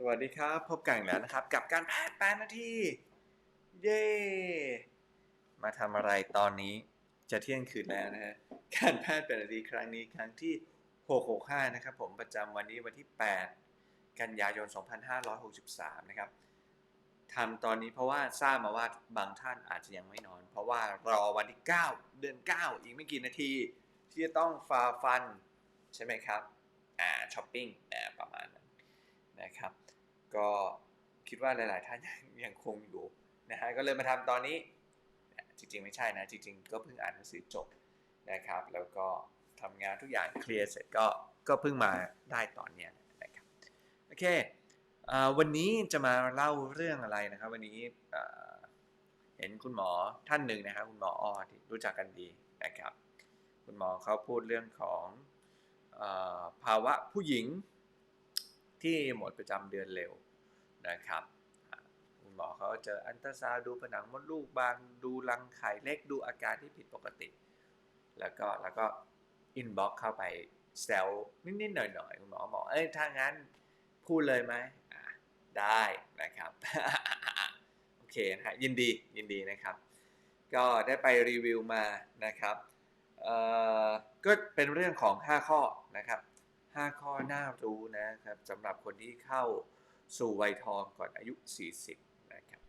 สวัสดีครับ พบกันแล้วนะครับ กับการแพทย์แปดนาที เย้มาทำอะไรตอนนี้จะเที่ยงคืนแล้วนะฮะการแพทย์แปดนาทีครั้งนี้ครั้งที่ 665 นะครับ ผมประจำวันนี้วันที่ 8 กันยายน 2563 นะครับทำตอนนี้เพราะว่าทราบมาว่าบางท่านอาจจะยังไม่นอน เพราะว่ารอวันที่ 9 เดือน 9 อีกไม่กี่นาที ที่จะต้องฟาฟัน ใช่ไหมครับ อ่าช้อปปิ้งอ่ประมาณนั้นนะครับ ก็คิดว่าหลาย ๆ ท่านยังยังคงอยู่นะฮะก็เลยมาทำตอนนี้ จริง ๆ ไม่ใช่นะ จริง ๆ ก็เพิ่งอ่านหนังสือจบนะครับ แล้วก็ทำงานทุกอย่างเคลียร์เสร็จก็ก็เพิ่งมาได้ตอนเนี้ยนะครับโอเควันนี้จะมาเล่าเรื่องอะไรนะครับ วันนี้เห็นคุณหมอท่านหนึ่งนะครับ คุณหมออ้อที่รู้จักกันดีนะครับ คุณหมอเขาพูดเรื่องของอภาวะผู้หญิงที่หมดประจำเดือนเร็ว นะครับคุณหมอเขาเจออันตราซาวดูผนังมดลูกบางดูรังไข่เล็กดูอาการที่ผิดปกติ แล้วก็แล้วก็อินบ็อกเข้าไปแซวนิดๆหน่อยๆคุณหมอบอกเอ้ยถ้างั้นพูดเลยไหมได้นะครับโอเคนะฮะยินดียินดีนะครับ ก็ได้ไปรีวิวมานะครับก็เป็นเรื่องของ 5 ข้อนะครับ 5 ข้อน่ารู้นะครับสำหรับคนที่เข้า สู่วัยทองก่อนอายุ 40 นะครับ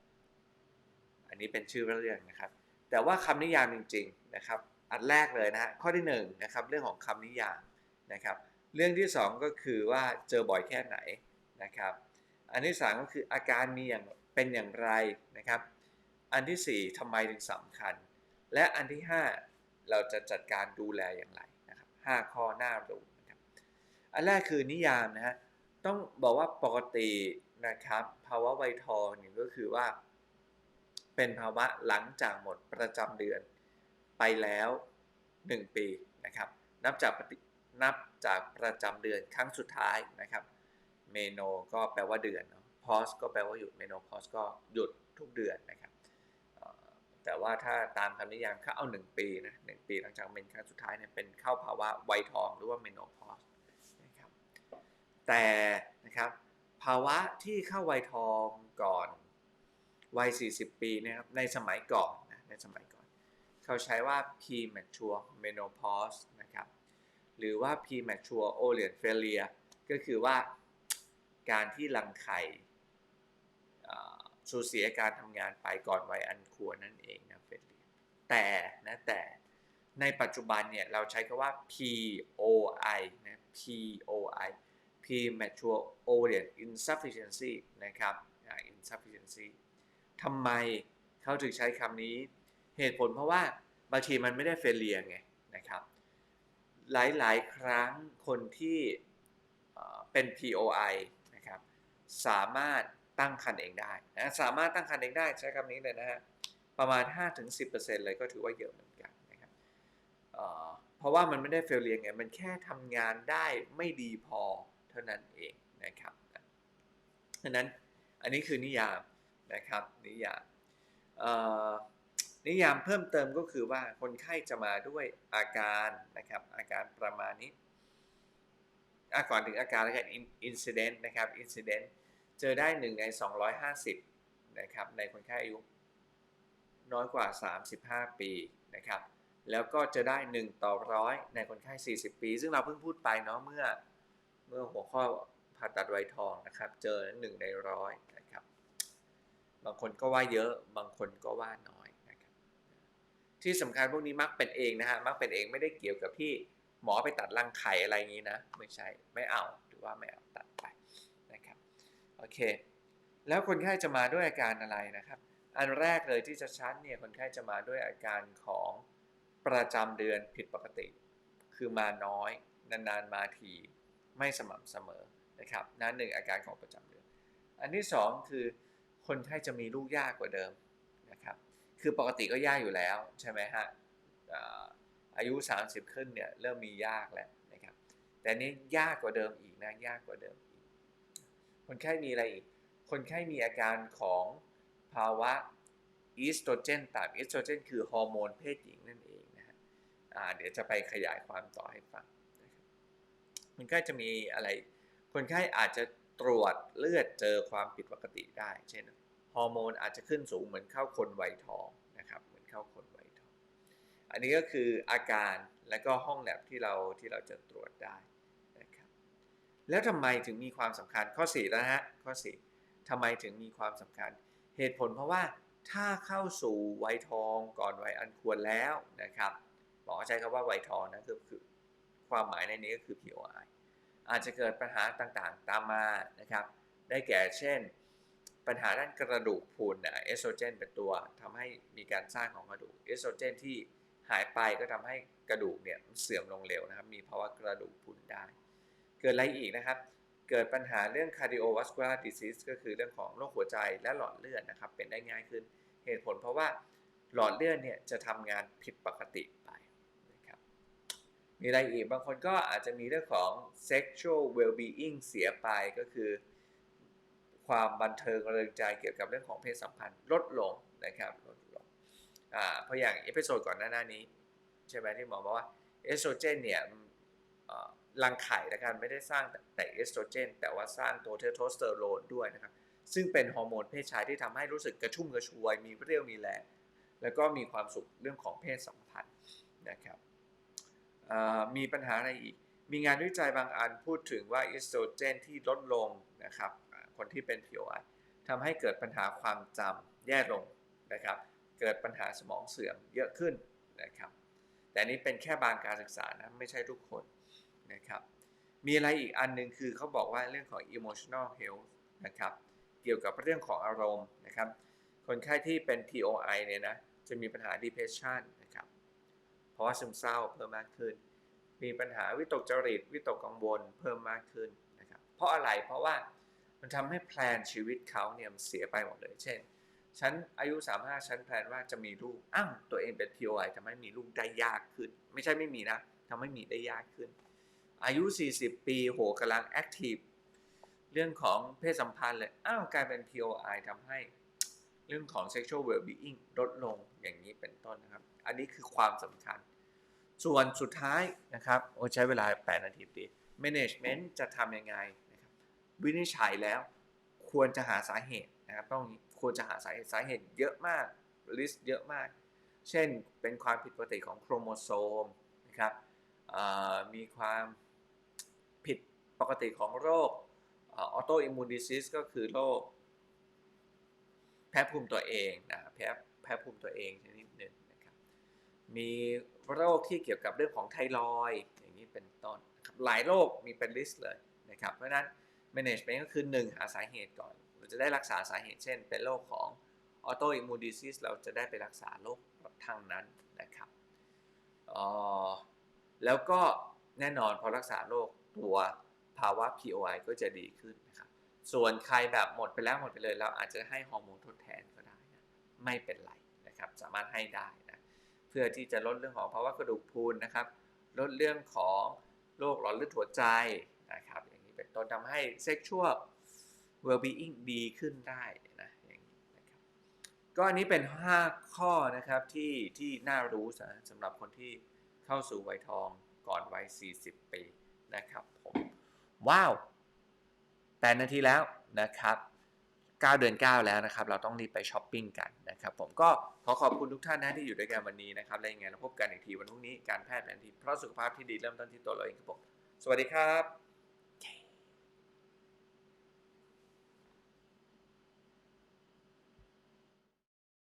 อันนี้เป็นชื่อเรื่องนะครับ แต่ว่าคำนิยามจริง ๆ นะครับ อันแรกเลยนะฮะข้อที่1นงนะครับ เรื่องของคำนิยามนะครับ เรื่องที่ 2 ก็คือว่าเจอบ่อยแค่ไหนนะครับ อันที่ 3 ก็คืออาการมีอย่างเป็นอย่างไรนะครับ อันทีสี่4ทำไมถึงสำคัญ และอันที่ 5 เราจะจัดการดูแลอย่างไรนะครับ 5 ข้อหน่ารู้นะครับ อันแรกคือนิยามนะฮะ ต้องบอกว่าปกตินะครับ ภาวะไวทองเนี่ยก็คือว่า เป็นภาวะหลังจากหมดประจำเดือนไปแล้ว 1 ปีนะครับ นับจากนับจากประจำเดือนครั้งสุดท้ายนะครับ เมโนก็แปลว่าเดือนเนาะพอสก็แปลว่าหยุดเมโนพอสก็หยุดทุกเดือนนะครับแต่ว่าถ้าตามคำนิยามเขาเอา 1 ปีนะหปีหลังจากเมนครั้งสุดท้ายเนี่ยเป็นเข้าภาวะไวทองหรือว่าเมโนพอส แต่นะครับภาวะที่เข้าวัยทองก่อนวัย 40 ปีเนะครับในสมัยก่อนนะในสมัยก่อน เขาใช้ว่า premature menopause นะครับหรือว่า premature ovarian failure ก็คือว่าการที่รังไข่สูญเสียการทำงานไปก่อนวัยอันควรนั่นเองนะเฟลเลียแต่นะแต่ในปัจจุบันเนี่ยเราใช้คำว่า POI นะ POI premature ovarian insufficiency นะครับ insufficiency ทำไมเขาถึงใช้คำนี้ เหตุผลเพราะว่าบางทีมันไม่ได้เฟลเลียไงนะครับ หลายๆ ครั้งคนที่เป็น POI นะครับ สามารถตั้งครรภ์เองได้นะสามารถตั้งครรภ์เองได้ใช้คำนี้เลยนะฮะ ประมาณ 5-10%เลยก็ถือว่าเยอะเหมือนกันนะครับเเพราะว่ามันไม่ได้เฟลเลียไง มันแค่ทำงานได้ไม่ดีพอ ท่านั้นเองนะครับดังนั้นอันนี้คือนิยามนะครับนิยามนิยามเพิ่มเติมก็คือว่าคนไข้จะมาด้วยอาการนะครับอาการประมาณนี้ก่อนถึงอาการแล้วกัน incident นะครับ incident เจอได้ 1 ใน 250นะครับในคนไข้อายุน้อยกว่า 35 ปีนะครับแล้วก็จะได้ 1 ต่อร้อยในคนไข้ 40 ปี ซึ่งเราเพิ่งพูดไปเนาะเมื่อ เมื่อหัวข้อผ่าตัดไวทองนะครับ เจอ1ในร้อยนะครับ บางคนก็ว่าเยอะ บางคนก็ว่าน้อยนะครับ ที่สำคัญพวกนี้มักเป็นเองนะฮะ มักเป็นเองไม่ได้เกี่ยวกับที่หมอไปตัดรังไข่อะไรอย่างนี้นะ ไม่ใช่ ไม่เอา หรือว่าไม่เอาตัดไปนะครับ โอเค แล้วคนไข้จะมาด้วยอาการอะไรนะครับ อันแรกเลยที่จะชัดเนี่ย คนไข้จะมาด้วยอาการของประจำเดือนผิดปกติ คือมาน้อย นานๆมาที ไม่สม่ำเสมอนะครับนั่นหนึ่งอาการของประจำเดือน อันที่สองคือคนไข้จะมีลูกยากกว่าเดิมนะครับคือปกติก็ยากอยู่แล้วใช่ไหมฮะอาอายุ 30 ขึ้นเนี่ยเริ่มมียากแล้วนะครับแต่นี่ยากกว่าเดิมอีกนะยากกว่าเดิมอีก คนไข้มีอะไรอีก คนไข้มีอาการของภาวะอีสโตรเจนต่ำอีสโตรเจนคือฮอร์โมนเพศหญิงนั่นเองนะฮะเดี๋ยวจะไปขยายความต่อให้ฟัง นะครันไข้จะมีอะไร คนไข้อาจจะตรวจเลือดเจอความผิดปกติได้ เช่นฮอร์โมนอาจจะขึ้นสูงเหมือนเข้าคนวัยทองนะครับ เหมือนเข้าคนวัยทอง อันนี้ก็คืออาการและก็ห้องแลบที่เราที่เราจะตรวจได้นะครับ แล้วทำไมถึงมีความสำคัญข้อ4แล้วฮะข้อ4ทำไมถึงมีความสำคัญ เหตุผลเพราะว่าถ้าเข้าสู่วัยทองก่อนวัยอันควรแล้วนะครับหมอใช้คำว่าวัยทองนะคือ ความหมายในนี้ก็คือ POI อาจจะเกิดปัญหาต่างๆ ตามมานะครับ ได้แก่เช่น ปัญหาด้านกระดูกพรุนนะเอสโตรเจนเป็นตัวทำให้มีการสร้างของกระดูกเอสโตรเจนที่หายไปก็ทำให้กระดูกเนี่ยเสื่อมลงเร็วนะครับ มีภาวะกระดูกพรุนได้ เกิดอะไรอีกนะครับ เกิดปัญหาเรื่อง cardiovascular disease ก็คือเรื่องของโรคหัวใจและหลอดเลือดนะครับ เป็นได้ง่ายขึ้น เหตุผลเพราะว่าหลอดเลือดเนี่ยจะทำงานผิดปกติ มีอะไรอีกบางคนก็อาจจะมีเรื่องของ sexual well-being เสียไปก็คือ ความบันเทิงเริงใจเกี่ยวกับเรื่องของเพศสัมพันธ์ลดลงนะครับลดลงอ่าเพราะอย่างเอพิโซดก่อนหน้านี้ ใช่ไหมที่หมอบอกว่าเอสโตรเจนเนี่ยรังไข่แล้วกันไม่ได้สร้างแต่เอสโตรเจน แต่ว่าสร้างตัวเทสโทสเตอโรนด้วยนะครับ ซึ่งเป็นฮอร์โมนเพศชายที่ทำให้รู้สึกกระชุ่มกระชวย มีเรี่ยวมีแรงแล้วก็มีความสุขเรื่องของเพศสัมพันธ์นะครับ มีปัญหาอะไรอีก มีงานวิจัยบางอันพูดถึงว่าเอสโตรเจนที่ลดลงนะครับ คนที่เป็น POI ทำให้เกิดปัญหาความจำแย่ลงนะครับ เกิดปัญหาสมองเสื่อมเยอะขึ้นนะครับ แต่นี้เป็นแค่บางการศึกษานะไม่ใช่ทุกคนนะครับ มีอะไรอีกอันหนึ่งคือเขาบอกว่าเรื่องของ emotional health นะครับ เกี่ยวกับเรื่องของอารมณ์นะครับ คนไข้ที่เป็น TOI เนี่ยนะ จะมีปัญหา depression นะครับ เพราะว่าซึมเศร้าเพิ่มมากขึ้น มีปัญหาวิตกจริตวิตกกังวลเพิ่มมากขึ้นนะครับเพราะอะไรเพราะว่ามันทำให้แพลนชีวิตเขาเนี่ยเสียไปหมดเลย เช่นฉันอายุ 35 ฉันแพลนว่าจะมีลูกอ้าวตัวเองเป็น POI ทำให้มีลูกได้ยากขึ้น ไม่ใช่ไม่มีนะทำให้มีได้ยากขึ้น อายุ 40 ปีโหกำลังแอคทีฟเรื่องของเพศสัมพันธ์เลยอ้าวกลายเป็น POI ทำให้เรื่องของ sexual well-being ลดลงอย่างนี้เป็นต้นนะครับ อันนี้คือความสำคัญ ส่วนสุดท้ายนะครับโอ้ใช้เวลา 8 นาทีดี management จะทำยังไงนะครับวินิจฉัยแล้วควรจะหาสาเหตุนะครับต้องควรจะหาสาเหตุสาเหตุเยอะมากลิสต์เยอะมาก เช่นเป็นความผิดปกติของโครโมโซมนะครับมีความผิดปกติของโรคออโตอิมมูนดิซิสก็คือโรคแพ้ภูมิตัวเองนะแพ้แพ้ภูมิตัวเองชนิดหนึ่ง มีโรคที่เกี่ยวกับเรื่องของไทรอยอย่างนี้เป็นต้นหลายโรคมีเป็นลิสต์เลยนะครับ เพราะนั้น management ก็คือ 1 หาสาเหตุก่อน เราจะได้รักษาสาเหตุ เช่น เป็นโรคของออโตอิมมูนดิซิสเราจะได้ไปรักษาโรคทางนั้นนะครับออแล้วก็แน่นอนพอรักษาโรคตัวภาวะ POI ก็จะดีขึ้นนะครับ ส่วนใครแบบหมดไปแล้วหมดไปเลย เราอาจจะให้ฮอร์โมนทดแทนก็ได้นะไม่เป็นไรนะครับ สามารถให้ได้ เพื่อที่จะลดเรื่องของภาวะกระดูกพรุนนะครับ ลดเรื่องของโรคหลอดเลือดหัวใจนะครับ อย่างนี้เป็นต้นทำให้ sexual well-being ดีขึ้นได้นะอย่างนี้นะครับก็อันนี้เป็น 5 ข้อนะครับที่ที่น่ารู้สำหรับคนที่เข้าสู่วัยทองก่อนวัย 40 ปีนะครับผมว้าว 8 นาทีแล้วนะครับ 9 เดือน 9 แล้วนะครับ เราต้องรีบไปช้อปปิ้งกันนะครับ ผมก็ขอขอบคุณทุกท่านนะที่อยู่ด้วยกันวันนี้นะครับและยังไงเราพบกันอีกทีวันพรุ่งนี้การแพทย์แผนทีเพราะสุขภาพที่ดีเริ่มต้นที่ตัวเราเองครับผมสวัสดีครับ